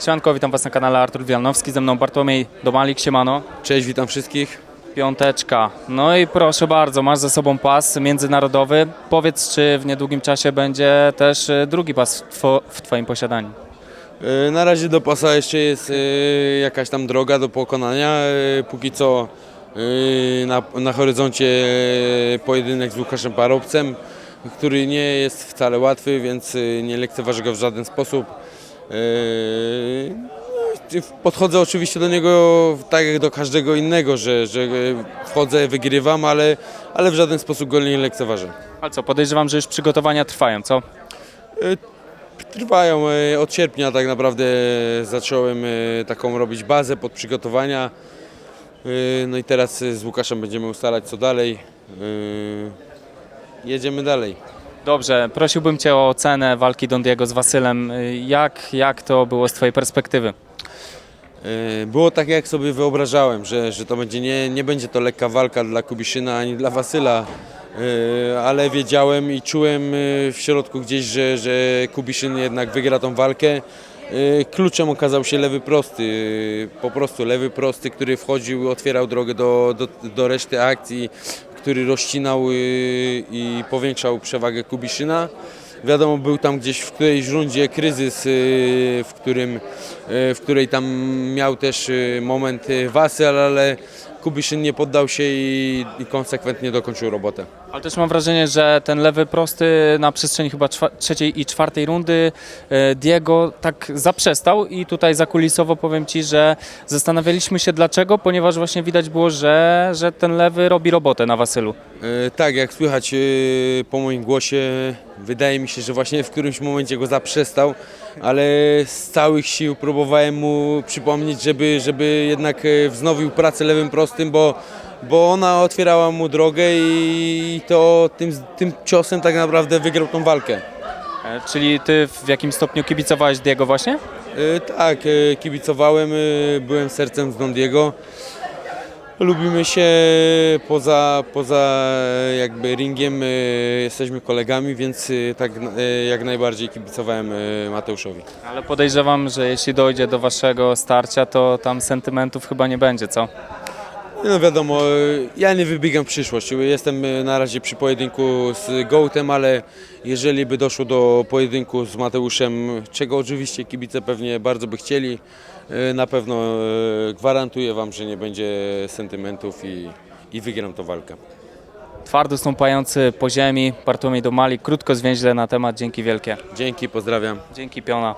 Siemanko, witam Was na kanale Artur Wialnowski, ze mną Bartłomiej Domalik, siemano. Cześć, witam wszystkich. Piąteczka. No i proszę bardzo, masz ze sobą pas międzynarodowy. Powiedz, czy w niedługim czasie będzie też e, drugi pas w, two, w Twoim posiadaniu? E, Na razie do pasa jeszcze jest e, jakaś tam droga do pokonania. Póki co na, na horyzoncie pojedynek z Łukaszem Parobcem, który nie jest wcale łatwy, więc nie lekceważę go w żaden sposób. E, no, Podchodzę oczywiście do niego tak jak do każdego innego, że, że e, wchodzę, wygrywam, ale, ale w żaden sposób go nie lekceważę. Ale co, podejrzewam, że już przygotowania trwają, co? Trwają e, od sierpnia tak naprawdę zacząłem taką robić bazę pod przygotowania. No i teraz z Łukaszem będziemy ustalać co dalej. Jedziemy dalej. Dobrze, prosiłbym Cię o ocenę walki Don Diego z Wasylem. Jak, jak to było z Twojej perspektywy? E, Było tak jak sobie wyobrażałem, że, że to będzie nie, nie będzie to lekka walka dla Kubiszyna ani dla Wasyla, e, ale wiedziałem i czułem e, w środku gdzieś, że, że Kubiszyn jednak wygra tą walkę. Kluczem okazał się lewy prosty, po prostu lewy prosty, który wchodził, otwierał drogę do, do, do reszty akcji, który rozcinał e, i powiększał przewagę Kubiszyna. Wiadomo, był tam gdzieś w którejś rundzie kryzys, y, w, którym, y, w której tam miał też y, moment y, Wasyl, ale Kubiszyn nie poddał się i, i konsekwentnie dokończył robotę. Ale też mam wrażenie, że ten lewy prosty na przestrzeni chyba trzeciej i czwartej rundy e, Diego tak zaprzestał i tutaj zakulisowo powiem Ci, że zastanawialiśmy się dlaczego, ponieważ właśnie widać było, że, że ten lewy robi robotę na Wasylu. Y, Tak, jak słychać y, po moim głosie, wydaje mi się, że właśnie w którymś momencie go zaprzestał, ale z całych sił próbowałem mu przypomnieć, żeby, żeby jednak wznowił pracę lewym prostym, bo, bo ona otwierała mu drogę i to tym, tym ciosem tak naprawdę wygrał tą walkę. E, Czyli Ty w jakim stopniu kibicowałeś Diego właśnie? Y, Tak, y, kibicowałem, byłem sercem z Don Diego. Lubimy się poza, poza jakby ringiem, jesteśmy kolegami, więc tak jak najbardziej kibicowałem Mateuszowi. Ale podejrzewam, że jeśli dojdzie do Waszego starcia, to tam sentymentów chyba nie będzie, co? No wiadomo, ja nie wybiegam w przyszłość. Jestem y, na razie przy pojedynku z Gołtem, ale jeżeli by doszło do pojedynku z Mateuszem, czego oczywiście kibice pewnie bardzo by chcieli, y, na pewno y, gwarantuję Wam, że nie będzie sentymentów i, i wygram tę walkę. Twardo stąpający po ziemi, Bartłomiej Domalik, krótko zwięźle na temat, dzięki wielkie. Dzięki, pozdrawiam. Dzięki Piona.